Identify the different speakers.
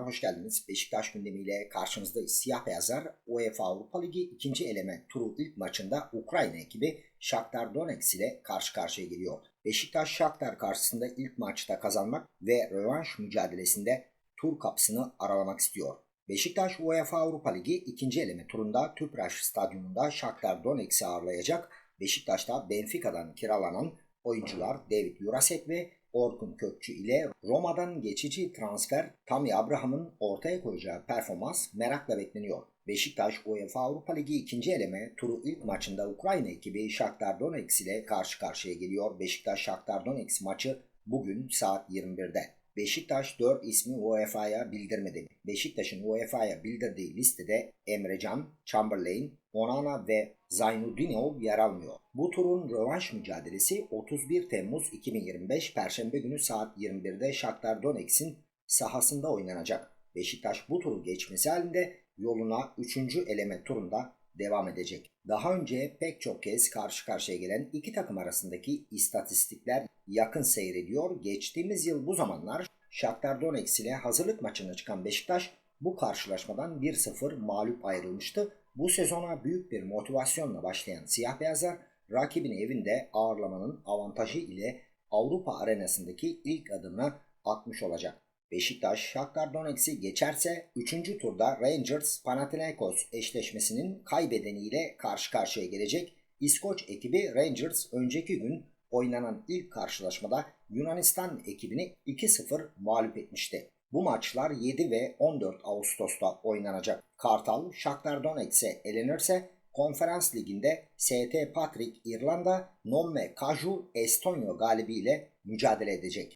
Speaker 1: hoş geldiniz. Beşiktaş gündemiyle karşınızdayız. Siyah beyazlar UEFA Avrupa Ligi ikinci eleme turu ilk maçında Ukrayna ekibi Shakhtar Donetsk ile karşı karşıya geliyor. Beşiktaş Shakhtar karşısında ilk maçta kazanmak ve rövanş mücadelesinde tur kapısını aralamak istiyor. Beşiktaş UEFA Avrupa Ligi ikinci eleme turunda Tüpraş Stadyumunda Shakhtar Donetsk'i ağırlayacak. Beşiktaş'ta Benfica'dan kiralanan oyuncular David Jurasek ve Orkun Kökçü ile Roma'dan geçici transfer Tammy Abraham'ın ortaya koyacağı performans merakla bekleniyor. Beşiktaş UEFA Avrupa Ligi ikinci eleme turu ilk maçında Ukrayna ekibi Shakhtar Donetsk ile karşı karşıya geliyor. Beşiktaş Shakhtar Donetsk maçı bugün saat 21'de. Beşiktaş 4 ismi UEFA'ya bildirmedi. Beşiktaş'ın UEFA'ya bildirdiği listede Emrecan, Chamberlain, Onana ve Zaynudinov yer almıyor. Bu turun rövanş mücadelesi 31 Temmuz 2025 Perşembe günü saat 21'de Shakhtar Donetsk'in sahasında oynanacak. Beşiktaş bu turu geçmesi halinde yoluna 3. eleme turunda devam edecek. Daha önce pek çok kez karşı karşıya gelen iki takım arasındaki istatistikler yakın seyrediyor. Geçtiğimiz yıl bu zamanlar Shakhtar Donetsk ile hazırlık maçına çıkan Beşiktaş bu karşılaşmadan 1-0 mağlup ayrılmıştı. Bu sezona büyük bir motivasyonla başlayan siyah beyazlar rakibini evinde ağırlamanın avantajı ile Avrupa arenasındaki ilk adımını atmış olacak. Beşiktaş Shakhtar Donetsk'i geçerse 3. turda Rangers Panathinaikos eşleşmesinin kaybedeniyle karşı karşıya gelecek. İskoç ekibi Rangers önceki gün oynanan ilk karşılaşmada Yunanistan ekibini 2-0 mağlup etmişti. Bu maçlar 7 ve 14 Ağustos'ta oynanacak. Kartal, Shakhtar Donetsk'e elenirse Konferans Ligi'nde ST Patrick İrlanda, Nomme Kaju Estonya galibiyle mücadele edecek.